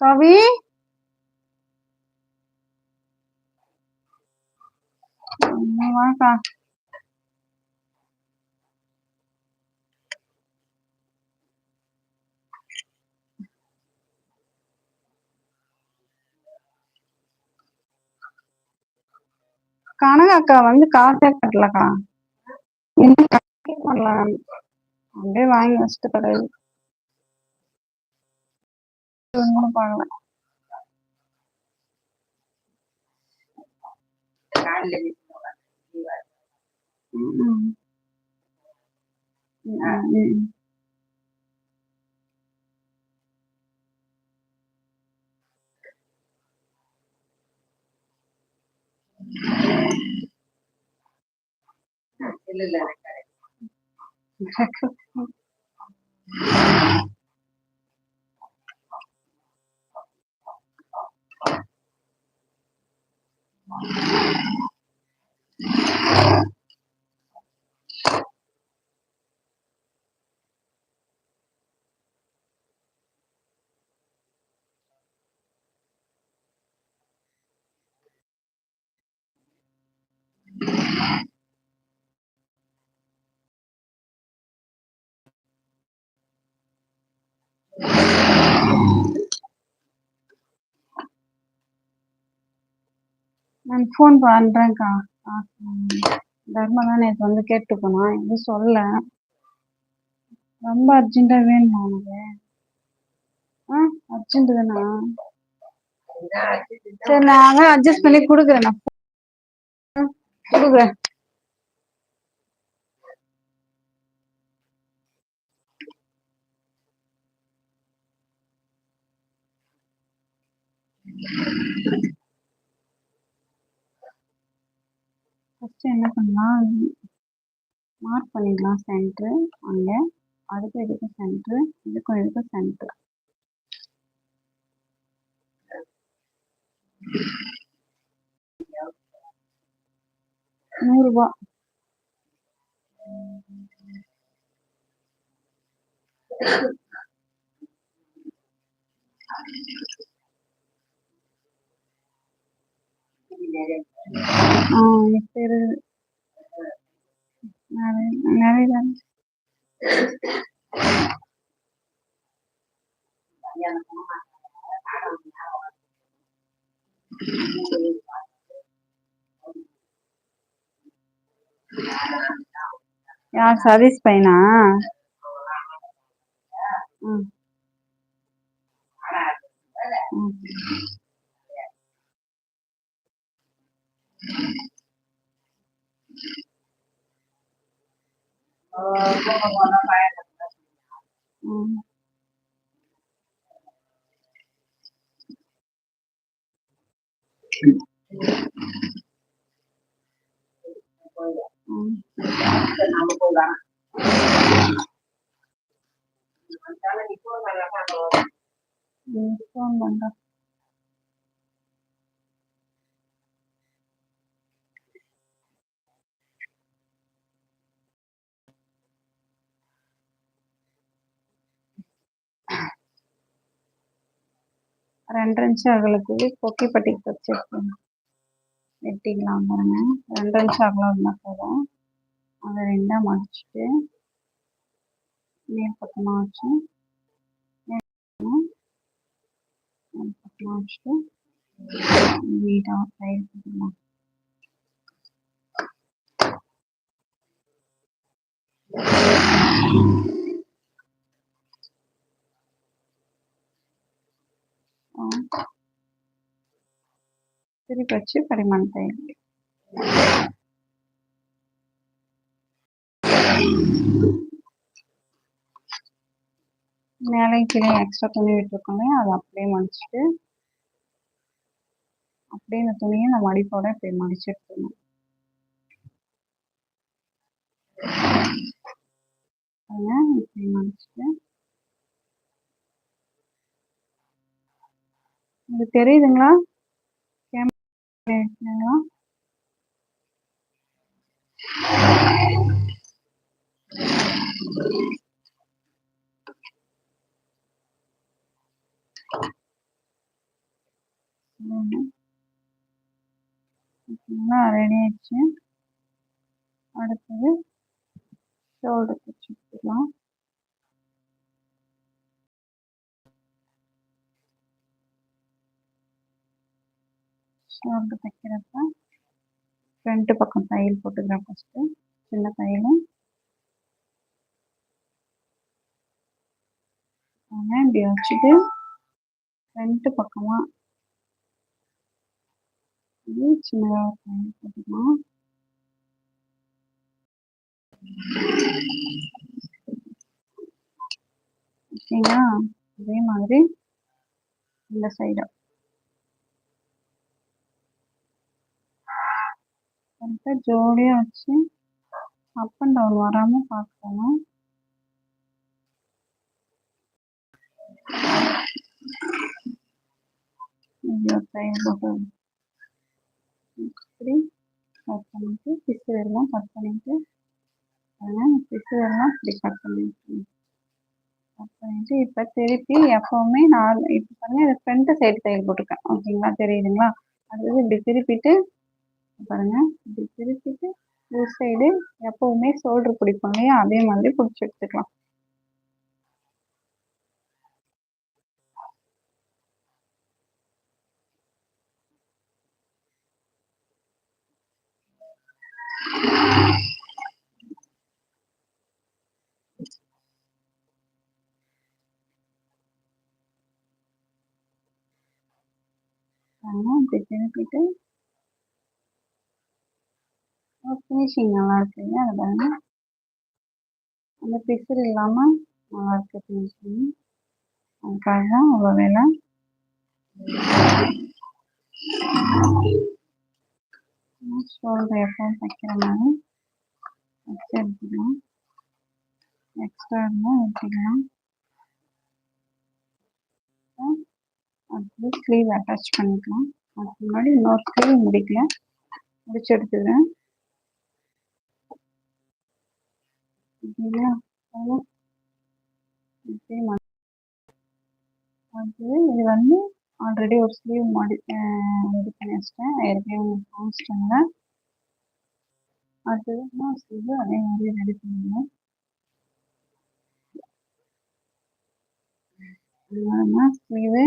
கவி ம், வாக்கா கனக அக்கா வந்து காசே கட்டலக்கா இன்னும் கட்டவே பண்ணல அப்படியே வாங்கி வச்சுட்டு கிடையாது ஒன்றும் பண்ணல ம், நான் ஃபோன் பண்றேன்க்கா. ஆ, தர்மா தான் நேற்று வந்து கேட்டு எதுவும் சொல்ல ரொம்ப அர்ஜென்ட்டா வேணுமா உனக்கு? ஆ அர்ஜென்ட் தானா? சரி நான் அட்ஜஸ்ட் பண்ணி கொடுக்குறேன். நான் கொடுக்குறேன். Thank you. ஃபஸ்ட்டு என்ன பண்ணலாம் மார்க் பண்ணிடலாம் சென்ட்ரு அங்கே. அதுக்கும் இதுக்கும் சென்ட்ரு இதுக்கும் இதுக்கும் சென்ட்ரு நூறுரூபா Thank you. இரு யார் சதீஷ் பையனா? ம். ம். Hmm. பண்ணுறேன் ரெண்டரை இன்ச்சு அகலத்துக்கு கொக்கிப்பட்டிக்கு வச்சு வெட்டிக்கலாம் பாருங்க ரெண்டரை இன்ச்சு அகலம் இருந்தால் போதும் அதை ரெண்டாக மடிச்சுட்டு மேல் பக்கமாக வச்சு மேல் பக்கமா மேல் பக்கமாக வச்சுட்டு நீட்டாக சைடு போட்டுக்கலாம் திருப்பி வச்சு பரிமாண தையல் மேலே கீழே எக்ஸ்ட்ரா துணி விட்டுருக்கோமே அதை அப்படியே மடிச்சுட்டு அப்படியே இந்த துணியை இந்த மடிப்போட இப்படி மடிச்சு எடுத்துக்கணும் இப்படி மடிச்சுட்டு. இது தெரியுதுங்களா? கேமரா இருக்குங்களா ஓகேங்களா ரெடி ஆயிடுச்சு அடுத்தது ஷோல்டர் தைச்சு எடுத்துக்கலாம் தைக்கிறப்ப ஃப்ரண்ட் பக்கம் தையல் போட்டுக்கிறேன் ஃபஸ்ட்டு சின்ன தையலும் இப்படி வச்சுட்டு ஃப்ரண்ட் பக்கமாக இது சின்னதாக தையல் போட்டுக்கலாம். ஓகேங்களா அதே மாதிரி இந்த சைடும் கரெக்டாக ஜோடியாக வச்சு அப் அண்ட் டவுன் வராமல் பார்க்கணும். தையல் போட்டு இப்படி கட் பண்ணிட்டு பிசு வரலாம் கட் பண்ணிட்டு அதனால் பிசு வரலாம் இப்படி கட் பண்ணிட்டு. கட் பண்ணிட்டு இப்போ திருப்பி எப்போவுமே நான் இப்போ பாருங்க இது சைடு தையல் போட்டிருக்கேன். ஓகேங்களா தெரியுதுங்களா? அது இப்படி திருப்பிட்டு பாருங்க. இப்படி திருப்பிட்டு ஒரு சைடு எப்பவுமே சோல்டர் பிடிப்போம் இல்லையா? அதே மாதிரி பிடிச்சி எடுத்துக்கலாம். இப்படி திருப்பிட்டு ஃபினிஷிங் நல்லா இருக்குங்க அது பாருங்க. அந்த பிசுறு இல்லாமல் நல்லா இருக்கு ஃபினிஷிங் அதுக்காக தான் அவ்வளோ வேலை ஷோல்டர் எப்பவும் தைக்கிற மாதிரி வச்சு எடுத்துக்கலாம் எக்ஸ்ட்ரா இருந்தால் எடுத்துக்கலாம் அடுத்தது ஸ்லீவ் அட்டாச் பண்ணிக்கலாம். அதுக்கு முன்னாடி இன்னொரு ஸ்லீவ் முடிக்கல. முடிச்சு எடுத்துக்கிறேன். ஓகேங்களா அது இது வந்து ஆல்ரெடி ஒரு ஸ்லீவ் மாடி ரெடி பண்ணி வச்சிட்டேன். ஏற்கனவே அடுத்தது இன்னொரு ஸ்லீவ் அதே மாதிரி ரெடி பண்ணிடுவேன் ஸ்லீவு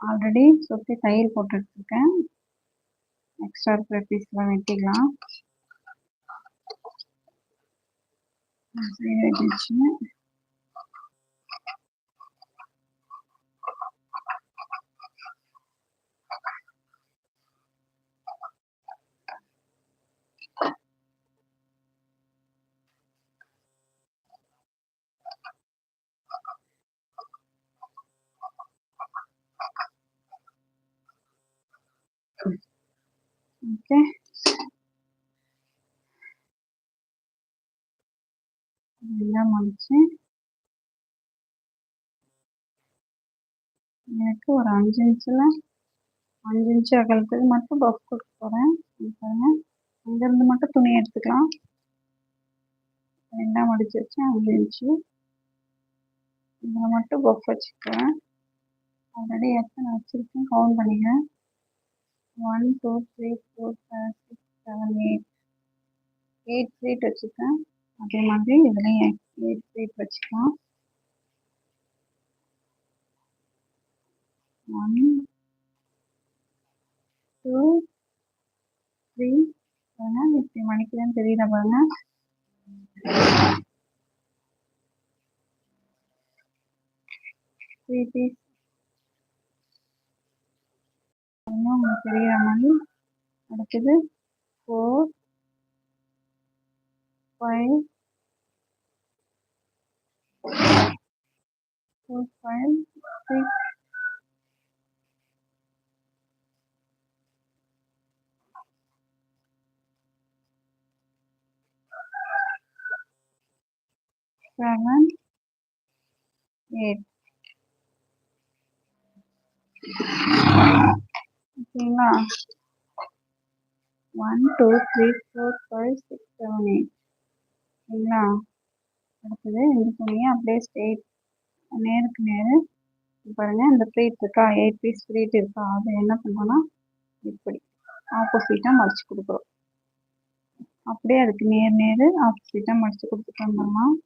ஆல்ரெடி சுற்றி தையல் போட்டுருக்கேன் எக்ஸ்ட்ரா இருக்கிற பீஸ்லாம் வெட்டிக்கலாம் Okay. எல்லாம் முடிச்சு எனக்கு ஒரு அஞ்சு இன்ச்சில் அஞ்சு இன்ச்சு அகலத்துக்கு மட்டும் பஃப் கொடுக்க போகிறேன் பாருங்க. அங்கேருந்து மட்டும் துணி எடுத்துக்கலாம். ரெண்டாக மடிச்சு வச்சு அஞ்சு இன்ச்சு. இதில் மட்டும் பஃப் வச்சுக்கிறேன். ஆல்ரெடி எத்தனை வச்சுருக்கேன். கவுண்ட் பண்ணிக்கிறேன். One two three four five six seven eight eight sweet வச்சுருக்கேன். அதே மாதிரி இதுலேயும் எயிட் வச்சுக்கலாம். ஒன் டூ த்ரீ பாருங்க இப்படி மணிக்கிறேன்னு தெரியல பாருங்க. த்ரீ பீஸ் உங்களுக்கு தெரிகிற மாதிரி. அடுத்தது four five Four, five, six. Seven, eight. Okay, now. One, two, three, four, five, six, seven, eight. Okay, now. அடுத்தது இந்த துணியை அப்படியே ஸ்ட்ரெயிட் நேருக்கு நேரு பாருங்க இந்த ப்ளீட் இருக்கா? எயிட் பீஸ் ப்ளீட் இருக்கா? அது என்ன பண்ணோம்னா இப்படி ஆப்போசிட்டாக மடிச்சு கொடுக்குறோம். அப்படியே அதுக்கு நேர் நேர் ஆப்போசிட்டாக மடிச்சு கொடுத்துட்டு வந்துடலாம்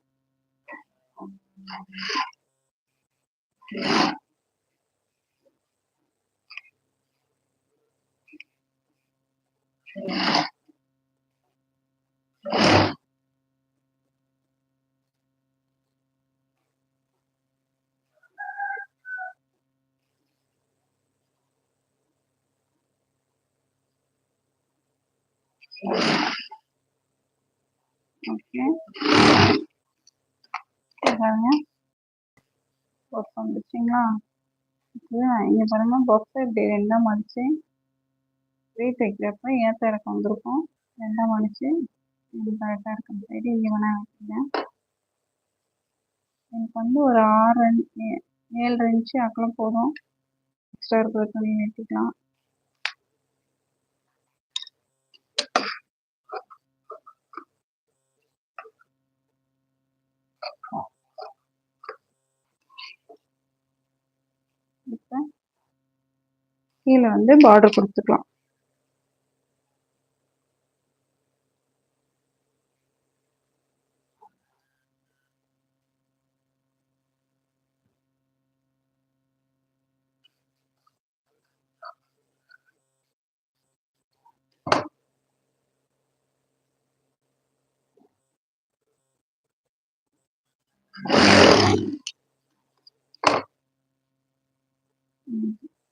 ஓகே. பாருங்க. பாக்ஸ் வந்துச்சுங்களா இங்கே பாருங்க பஃப் இப்படி ரெண்டாக மடிச்சு வெயிட் வைக்கிறப்ப ஏற்ற இறக்கம் வந்திருக்கும்? ரெண்டாக மடிச்சு இது கரெக்டாக இருக்கும் சைடு இங்கே வேணா வைக்கிறேன் எனக்கு வந்து ஒரு ஆறு ஏழு இன்ச்சு அகலம் போதும். எக்ஸ்ட்ரா இருக்கிற துணி வெட்டிக்கலாம் இப்போ கீழே வந்து பார்டர் கொடுத்துக்கலாம்.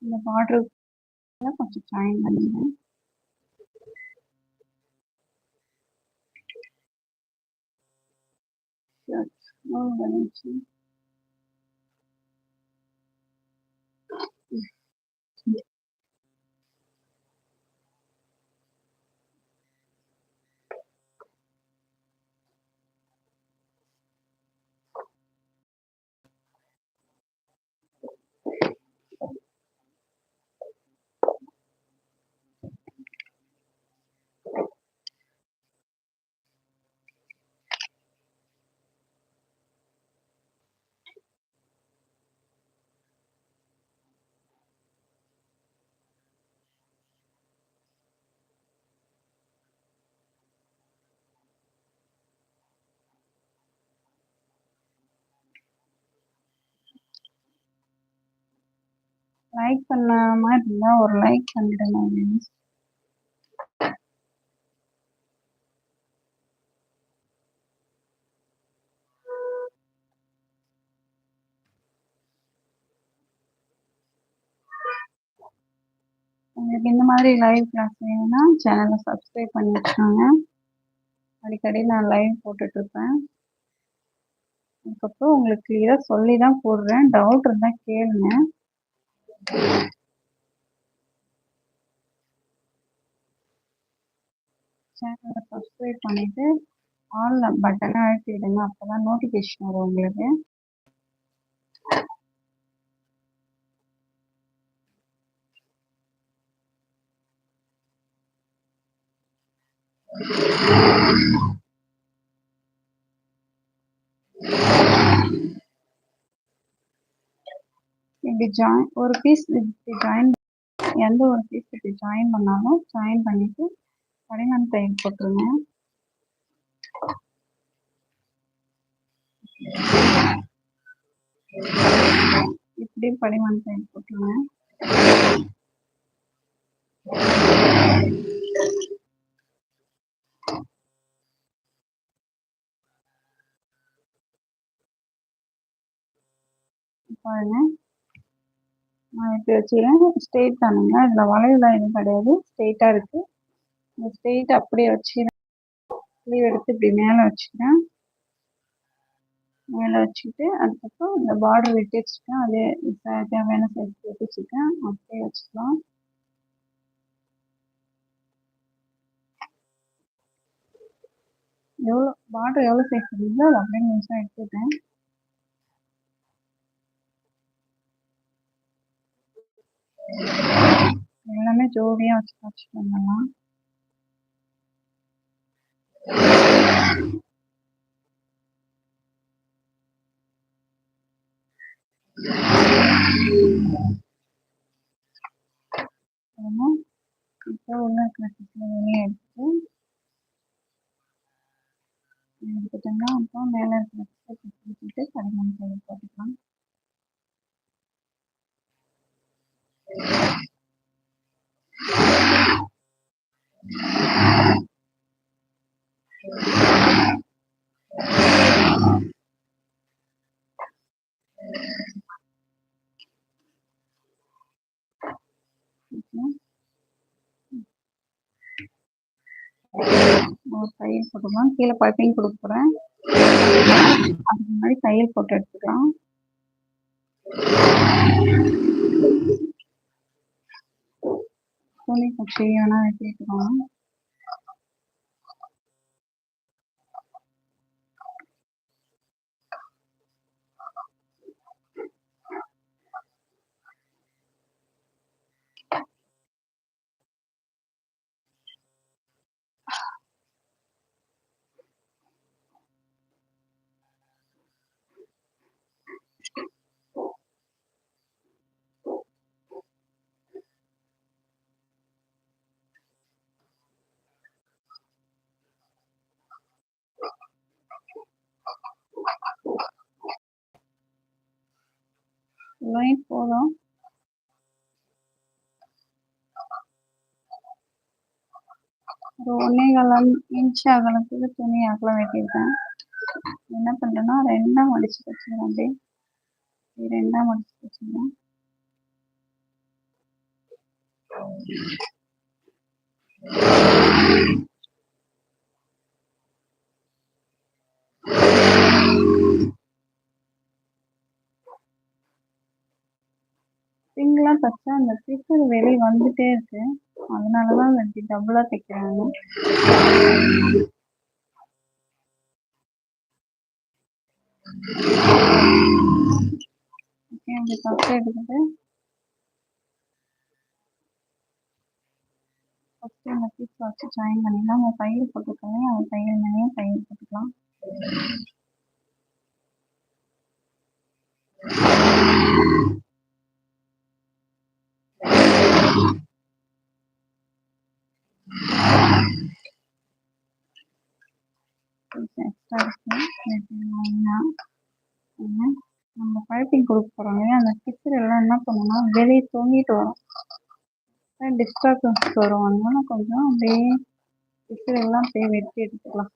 இந்த border Não vou ficar Good. né? Certo, vamos. Like பண்ணாம இருந்தா ஒரு லைக் பண்ணிடுங்க உங்களுக்கு இந்த மாதிரி லைவ் கிளாஸ் வேணும்னா சேனலை சப்ஸ்கிரைப் பண்ணி வச்சுக்கோங்க. அடிக்கடி நான் லைவ் போட்டுட்ருப்பேன் அதுக்கப்புறம் உங்களுக்கு கிளியராக சொல்லி தான் போடுறேன். டவுட் இருந்தால் கேளுங்க. சேனலை சப்ஸ்கிரைப் பண்ணிட்டு ஆல் பட்டனை அழுத்திடுங்க. அப்பதான் நோட்டிஃபிகேஷன் வரும் உங்களுக்கு. இப்படி ஜாயின் ஒரு பீஸ் இப்படி ஜாயின் எந்த ஒரு பீஸ் இப்படி ஜாயின் பண்ணாலும் ஜாயின் பண்ணிட்டு படிமண் தையல் போட்டுருங்க. இப்படி படிமண் தையல் போட்டுருங்க. பாருங்க. நான் இப்படி வச்சுக்கிறேன். ஸ்ட்ரெயிட் தானுங்க. இதில் வளைவுலாம் எதுவும் கிடையாது. ஸ்ட்ரெயிட்டாக இருக்குது இந்த ஸ்ட்ரெயிட் அப்படியே வச்சுக்கிறேன். லீவ் எடுத்து இப்படி மேலே வச்சுக்கிறேன். மேலே வச்சுக்கிட்டு அதுக்கப்புறம் இந்த பார்டர் வெட்டி வச்சுருக்கேன் அதே தேவையான சைஸ் வெட்டி வச்சுருக்கேன் அப்படியே வச்சுக்கலாம். எவ்வளோ பார்டர் எவ்வளோ சைஸ் இருக்குதோ அதை அப்படியே நிமிஷம் எடுத்துட்டேன் எல்லாமே ஜோடியாக வச்சு வச்சு பண்ணலாம் அப்புறமா இருக்கிற வெளியே எடுத்துட்டு எடுத்துட்டோம்னா அப்புறம் மேலே இருக்கிற சிஸ்ல கொடுத்துட்டு கடிமண் தையல் போட்டுக்கலாம் ஓகே ஒரு தையல் போட்டுக்கலாம். கீழே பைப்பிங் கொடுக்க போகிறேன் அதுக்கு முன்னாடி தையல் போட்டு எடுத்துக்கலாம். துணி குச்சி வேணா வெட்டிக்கலாம் லைன் போதும் ஒரு ஒன்னே கால் இன்ச் அகலத்துக்கு துணி அகலம் வெட்டியிருக்கேன். என்ன பண்ணுறேன்னா ரெண்டாக மடிச்சு வச்சுக்கிறேன் அப்படியே. ரெண்டாக ரெண்டா மடிச்சு வச்சுக்கிறேன் சிங்கிளாக தைச்சா அந்த பிசுறு வெளியே வந்துட்டே இருக்கு. அதனால தான் இப்படி டபுளாக தைக்கிறாங்க. ஓகே இப்படி தச்சு எடுத்துட்டு. ஃபஸ்ட்டு அந்த பீஸ் வச்சு ஜாயின் பண்ணிடலாம். அவங்க தையல் போட்டுக்கோங்க. அவங்க தையல் மேலேயே தையல் போட்டுக்கலாம். கொஞ்சம் எக்ஸ்ட்ரா நம்ம பைப்பிங் கொடுக்க போகிறோம் அந்த பிக்சர் எல்லாம் என்ன பண்ணணும்னா வெளியே தொங்கிட்டு வரும் டிஸ்டர்பன்ஸ் வரும் அதனால கொஞ்சம் அப்படியே பிக்சர் எல்லாம் போய் வெட்டி எடுத்துக்கலாம்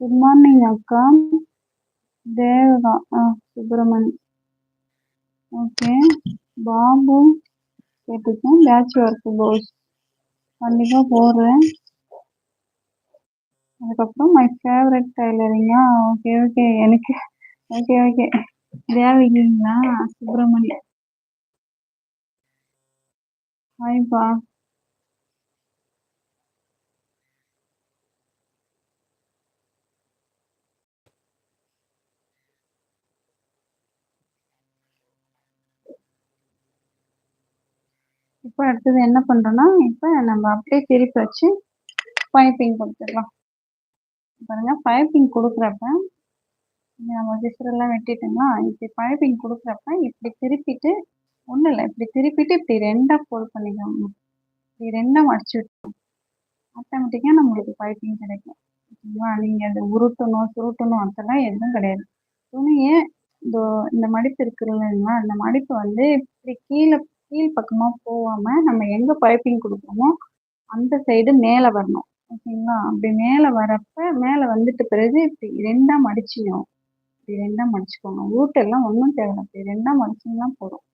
குட் மார்னிங் அக்கா தேவதா ஆ சுப்பிரமணி ஓகே பாபு கேட்டுக்கேன் பேட்ச் ஒர்க் போஸ் கண்டிப்பாக போடுறேன். அதுக்கப்புறம் மை ஃபேவரட் டைலரிங்கா ஓகே ஓகே எனக்கு ஓகே ஓகே தேவகிங்களா சுப்பிரமணி ஹாய்ப்பா இப்போ அடுத்தது என்ன பண்ணுறோன்னா இப்போ நம்ம அப்படியே திருப்பி வச்சு பைப்பிங் கொடுத்துடலாம். பாருங்க பைப்பிங் கொடுக்குறப்ப நம்ம விசிறெல்லாம் வெட்டிட்டோம்னா இப்படி பைப்பிங் கொடுக்குறப்ப இப்படி திருப்பிட்டு ஒன்றும் இல்லை இப்படி திருப்பிட்டு இப்படி ரெண்டாக ஃபோல்ட் பண்ணிக்கோங்க. இப்படி ரெண்டாக மடிச்சு விட்டோம் ஆட்டோமேட்டிக்காக நம்மளுக்கு பைப்பிங் கிடைக்கும். ஓகேங்களா நீங்கள் அதை உருட்டணும் சுருட்டணும் அதெல்லாம் எதுவும் கிடையாது. துணியை இந்த இந்த மடிப்பு இருக்குது இல்லைங்களா இந்த மடிப்பு வந்து இப்படி கீழே கீழ் பக்கமாக போகாமல் நம்ம எங்கே பைப்பிங் கொடுக்குறோமோ அந்த சைடு மேலே வரணும். ஓகேங்களா அப்படி மேலே வரப்ப மேலே வந்துட்ட பிறகு இப்படி ரெண்டாக மடிச்சிடும் இப்படி ரெண்டாக மடிச்சுக்கோங்க. ஊட்டெல்லாம் ஒன்றும் தேவையில்ல. இப்படி ரெண்டாக மடிச்சிங்கன்னா போதும்.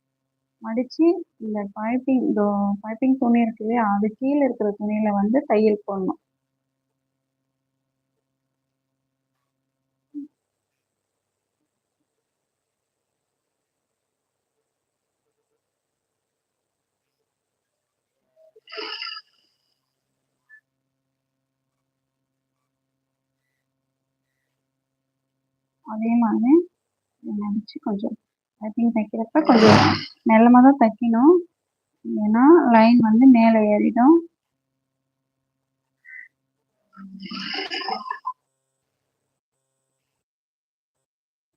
மடித்து இந்த பைப்பிங் இதோ பைப்பிங் துணி இருக்கு இல்லையா அது கீழே இருக்கிற துணியில வந்து தையல் போடணும். அதே மாதிரி நினச்சி கொஞ்சம் பைப்பிங் தைக்கிறப்ப கொஞ்சம் மெல்லமாக தான் தைக்கணும். ஏன்னா லைன் வந்து மேலே ஏறிடும்.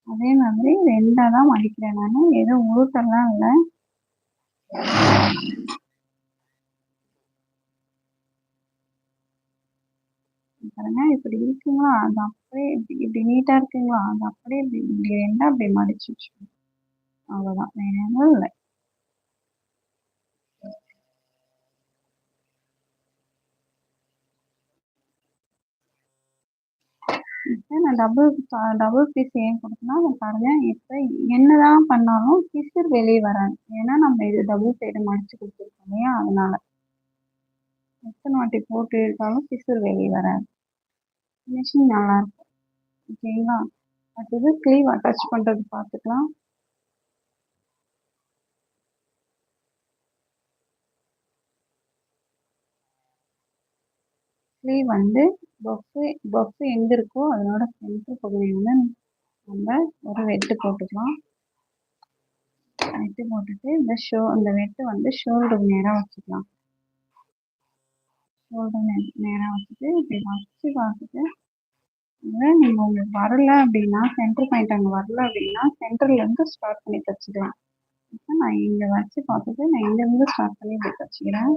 அதே மாதிரி ரெண்டாக தான் மடிக்கிறேன் நான். எதுவும் உருட்டெல்லாம் இல்லை. பாருங்க. இப்படி இருக்குங்களா? அது அப்படியே இப்படி இப்படி நீட்டாக இருக்குங்களா? அது அப்படியே இப்படி இப்படி ரெண்டாக அப்படி மடிச்சு வச்சுக்கணும் அவ்வளோதான் வேற எதுவும் இல்லை. இப்போ நான் டபுள் டபுள் பீஸ் ஏன் கொடுத்தனா பாருங்க. இப்போ என்னதான் பண்ணாலும் பிசுறு வெளியே வராது. ஏன்னா நம்ம இது டபுள் சைடு மடிச்சு கொடுத்துருக்கோம் இல்லையா? அதனால. எத்தனை வாட்டி போட்டு எடுத்தாலும் பிசுறு வெளியே வராது. ஃபினிஷிங் நல்லா இருக்கும் ஓகேங்களா அடுத்தது ஸ்லீவ் அட்டாச் பண்ணுறது பார்த்துக்கலாம். ஸ்லீவ் வந்து பஃப்பு பஃப்பு எங்கே இருக்கோ அதனோட சென்டர் பகுதி வந்து நம்ம ஒரு வெட்டு போட்டுக்கலாம். வெட்டு போட்டுட்டு இந்த ஷோ இந்த வெட்டு வந்து ஷோல்டர் நேராக வச்சுக்கலாம். ஷோல்டர் நேராக வச்சுட்டு இப்படி வச்சு பார்த்துட்டு இல்லை நீங்கள் உங்களுக்கு வரல அப்படின்னா சென்டர் பாயிண்ட் அங்கே வரல அப்படின்னா சென்டர்லேருந்து ஸ்டார்ட் பண்ணி தைச்சிக்கலாம். இப்போ நான் இங்கே வச்சு பார்த்துட்டு நான் இங்கேருந்து ஸ்டார்ட் பண்ணி இப்படி தைச்சிக்கிறேன்.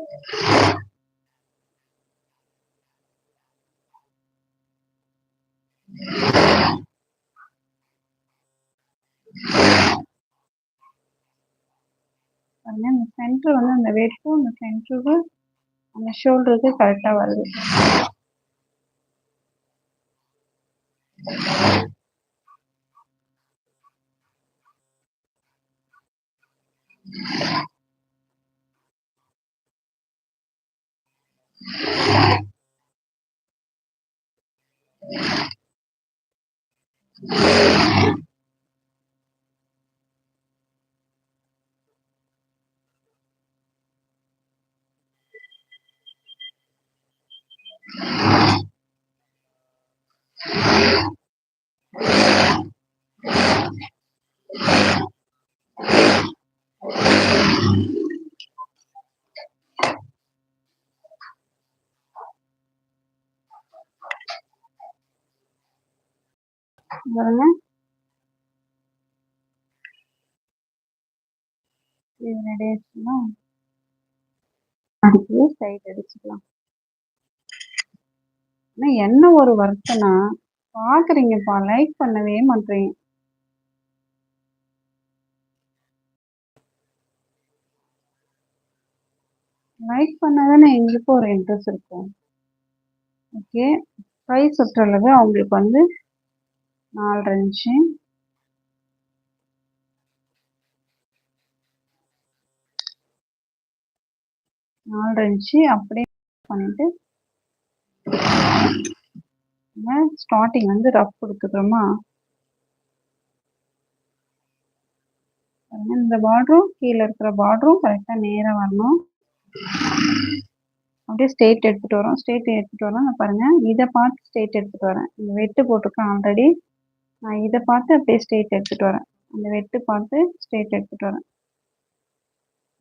பாருங்க இந்த சென்டர் வந்து அந்த வெட்டும் அந்த சென்டருக்கு ஷோல்டருக்கு கரெக்டாக வருது பாருங்க இது ரெடி ஆச்சுங்களா ரைட் அடிச்சுக்கலாம். ஆனால் என்ன ஒரு வருத்தம்னா பார்க்குறீங்கப்பா லைக் பண்ணவே மாட்டேங்க லைக் பண்ணாதானே எங்களுக்கும் ஒரு இன்ட்ரெஸ்ட் இருக்கும். ஓகே கை சுற்றளவு அவங்களுக்கு வந்து நாலரை இன்ச்சு நாலரை இன்ச்சு அப்படியே பண்ணிட்டு ஸ்டார்டிங் வந்து ரஃப் கொடுத்துக்கிறோமா இந்த பார்டரும் கீழே இருக்கிற பார்டரும் கரெக்டாக நேராக வரணும். அப்படியே ஸ்ட்ரெயிட் எடுத்துகிட்டு வரோம். ஸ்டேட் எடுத்துகிட்டு வரோம். நான் பாருங்கள் இதை பார்த்து ஸ்ட்ரெயிட் எடுத்துகிட்டு வரேன். இந்த வெட்டு போட்டிருக்கேன் ஆல்ரெடி நான் இதை பார்த்து அப்படியே ஸ்டேட் எடுத்துகிட்டு வரேன். அந்த வெட்டு பார்த்து ஸ்டேட் எடுத்துகிட்டு வரேன்.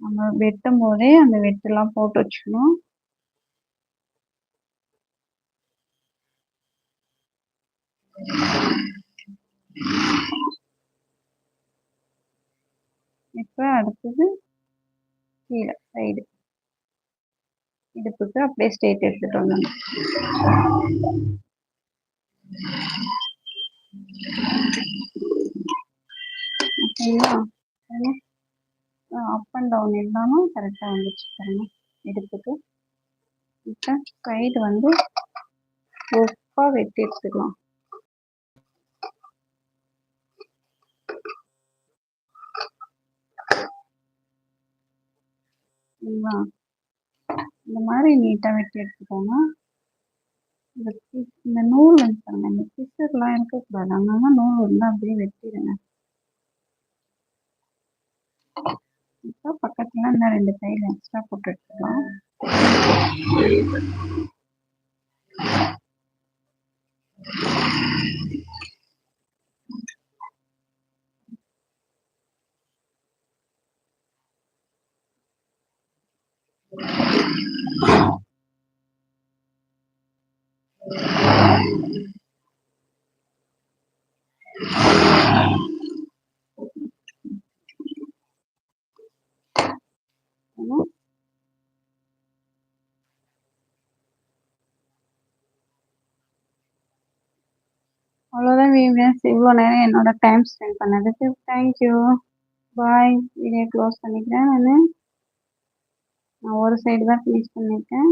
நம்ம வெட்டும் போதே அந்த வெட்டெல்லாம் போட்டு வச்சுக்கணும். இப்போ அடுத்தது கீழே சைடு இடுப்புக்கு அப்படியே ஸ்ட்ரெயிட் எடுத்துட்டு வந்தாங்க ஓகேங்களா? அப் அண்ட் டவுன் இருந்தாலும் கரெக்டாக வந்துச்சு பாருங்க இப்போ சைடு வந்து ஒப்பாக வெட்டி எடுத்துக்கலாம். சரிங்களா இந்த மாதிரி நீட்டாக வெட்டி எடுத்துக்கோங்க இந்த இந்த நூல் வந்து இந்த பிசர்லாம் இருக்கக்கூடாது. அங்கே நூல் இருந்தால் அப்படியே வெட்டிடுங்க. இப்போ பக்கத்துல இந்த ரெண்டு தையல் எக்ஸ்ட்ரா போட்டு எடுத்துக்கலாம் ம். அவ்வளோதான் இவ்வளோ நேரம் என்னோட டைம் ஸ்பெண்ட் பண்ணதுக்கு thank you bye video close பண்ணிக்கிறேன். நான். நான் ஒரு சைடு தான் ஃபினிஷ் பண்ணியிருக்கேன்.